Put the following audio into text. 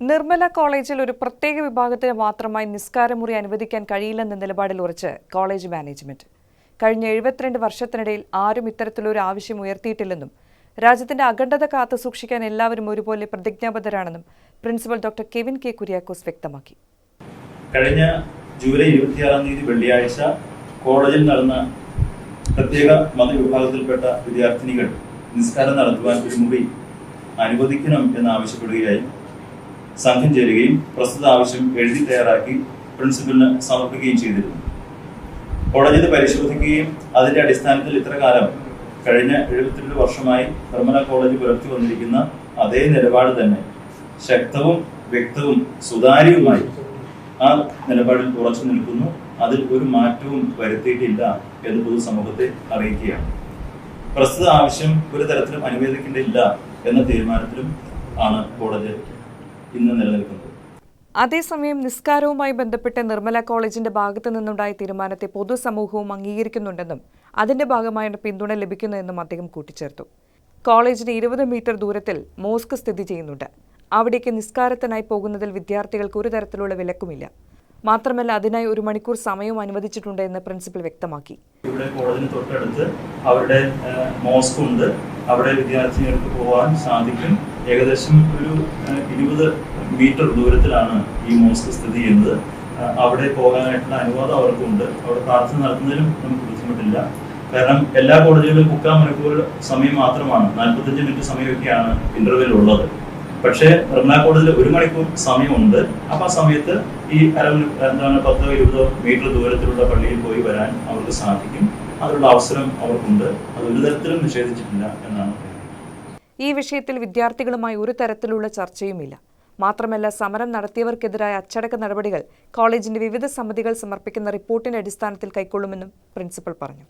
നിർമ്മല കോളേജിൽ ഒരു പ്രത്യേക വിഭാഗത്തിന് മാത്രമായി നിസ്കാരമുറി അനുവദിക്കാൻ കഴിയില്ലെന്ന നിലപാടിൽ ഉറച്ച് കോളേജ് മാനേജ്മെന്റ്. കഴിഞ്ഞ എഴുപത്തിരണ്ട് വർഷത്തിനിടയിൽ ആരും ഇത്തരത്തിലൊരു ആവശ്യം ഉയർത്തിയിട്ടില്ലെന്നും രാജ്യത്തിന്റെ അഖണ്ഡത കാത്തു സൂക്ഷിക്കാൻ എല്ലാവരും ഒരുപോലെ പ്രതിജ്ഞാബദ്ധരാണെന്നും principal doctor Kevin K Kuriakose വ്യക്തമാക്കി. കഴിഞ്ഞ ജൂലൈ ഇരുപത്തിയാറാം തീയതി വെള്ളിയാഴ്ച കോളേജിൽ നടന്ന പ്രത്യേക മതവിഭാഗത്തിൽപ്പെട്ട വിദ്യാർത്ഥിനികൾ നിസ്കാരം നടത്തുവാൻ ഒരു മുറി അനുവദിക്കണം എന്നാവശ്യപ്പെടുകയായി സംഘം ചേരുകയും പ്രസ്തുത ആവശ്യം എഴുതി തയ്യാറാക്കി പ്രിൻസിപ്പലിന് സമർപ്പിക്കുകയും ചെയ്തിരുന്നു. കോടതി പരിശോധിക്കുകയും അതിന്റെ അടിസ്ഥാനത്തിൽ ഇത്ര കാലം കഴിഞ്ഞ എഴുപത്തിരണ്ട് വർഷമായി നിർമ്മല കോളേജ് പുലർത്തി വന്നിരിക്കുന്ന അതേ നിലപാട് തന്നെ. ശക്തവും വ്യക്തവും സുതാര്യവുമായി ആ നിലപാടിൽ ഉറച്ചു നിൽക്കുന്നു. അതിൽ ഒരു മാറ്റവും വരുത്തിയിട്ടില്ല എന്ന് പൊതുസമൂഹത്തെ അറിയിക്കുകയാണ്. പ്രസ്തുത ആവശ്യം ഒരു തരത്തിലും അനുവദിക്കേണ്ടില്ല എന്ന തീരുമാനത്തിലും ആണ് കോളേജ് ഇന്ന് നിലനിൽക്കുന്നത് അതേസമയം നിസ്കാരവുമായി ബന്ധപ്പെട്ട് നിർമ്മല കോളേജിന്റെ ഭാഗത്തു നിന്നുണ്ടായ തീരുമാനത്തെ പൊതുസമൂഹവും അംഗീകരിക്കുന്നുണ്ടെന്നും അതിന്റെ ഭാഗമായാണ് പിന്തുണ ലഭിക്കുന്നതെന്നും അദ്ദേഹം കൂട്ടിച്ചേർത്തു. കോളേജിന് ഇരുപത് മീറ്റർ ദൂരത്തിൽ മോസ്ക് സ്ഥിതി ചെയ്യുന്നുണ്ട്. അവിടേക്ക് നിസ്കാരത്തിനായി പോകുന്നതിൽ വിദ്യാർത്ഥികൾക്ക് ഒരു തരത്തിലുള്ള വിലക്കുമില്ല. മാത്രമല്ല അതിനായി ഒരു മണിക്കൂർ സമയവും അനുവദിച്ചിട്ടുണ്ട് എന്ന് പ്രിൻസിപ്പൽ വ്യക്തമാക്കി. ഇവിടെ കോളേജിന് തൊട്ടടുത്ത് അവരുടെ മോസ്ക് ഉണ്ട് അവിടെ വിദ്യാർത്ഥികൾക്ക് പോകാൻ സാധിക്കും. ഏകദേശം ഒരു ഇരുപത് മീറ്റർ ദൂരത്തിലാണ് ഈ മോസ്ക് സ്ഥിതി ചെയ്യുന്നത്. അവിടെ പോകാനായിട്ടുള്ള അനുവാദം അവർക്കുണ്ട്. അവിടെ പ്രാർത്ഥന നടത്തുന്നതിലും നമുക്ക് ബുദ്ധിമുട്ടില്ല. കാരണം എല്ലാ കോടതികളിലും മുക്കാൽ മണിക്കൂർ സമയം മാത്രമാണ്. നാൽപ്പത്തഞ്ച് മിനിറ്റ് സമയമൊക്കെയാണ് ഇന്റർവെൽ ഉള്ളത്. പക്ഷേ നിർമ്മല കോടതിയിൽ ഒരു മണിക്കൂർ സമയമുണ്ട്. അപ്പൊ ആ സമയത്ത് ഈ അരമണി എന്താണ് പത്തോ ഇരുപതോ മീറ്റർ ദൂരത്തിലുള്ള പള്ളിയിൽ പോയി വരാൻ അവർക്ക് സാധിക്കും. അതിനുള്ള അവസരം അവർക്കുണ്ട്. അത് ഒരു തരത്തിലും നിഷേധിച്ചിട്ടില്ല എന്നാണ് ഈ വിഷയത്തിൽ വിദ്യാർത്ഥികളുമായി ഒരു തരത്തിലുള്ള ചർച്ചയുമില്ല. മാത്രമല്ല സമരം നടത്തിയവർക്കെതിരായ അച്ചടക്ക നടപടികൾ കോളേജിന്റെ വിവിധ സമിതികൾ സമർപ്പിക്കുന്ന റിപ്പോർട്ടിന്റെ അടിസ്ഥാനത്തിൽ കൈക്കൊള്ളുമെന്നും പ്രിൻസിപ്പൽ പറഞ്ഞു.